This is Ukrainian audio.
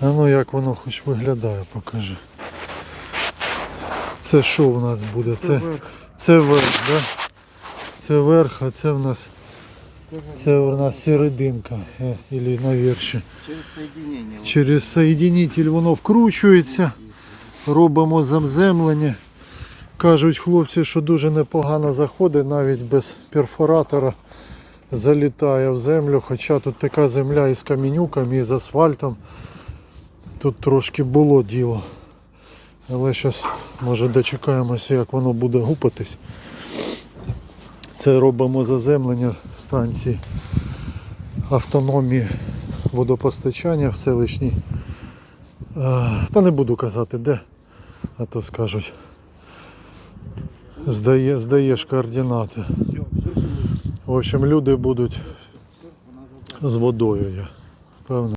А ну як воно хоч виглядає, покажи. Це що у нас буде? Це, це верх, да? Це верх, а це в нас це у нас серединка. Е, Ілі на вірші. Через соединение. Через соєдинитель воно вкручується. Робимо замземлення. Кажуть хлопці, що дуже непогано заходить, навіть без перфоратора залітає в землю. Хоча тут така земля із камінюками, і з асфальтом. Тут трошки було діло. Але зараз може дочекаємося, як воно буде гупатись. Це робимо заземлення станції автономії водопостачання в селищній. Та не буду казати де, а то скажуть. Здає, здаєш координати. В общем, люди будуть з водою, я впевнений.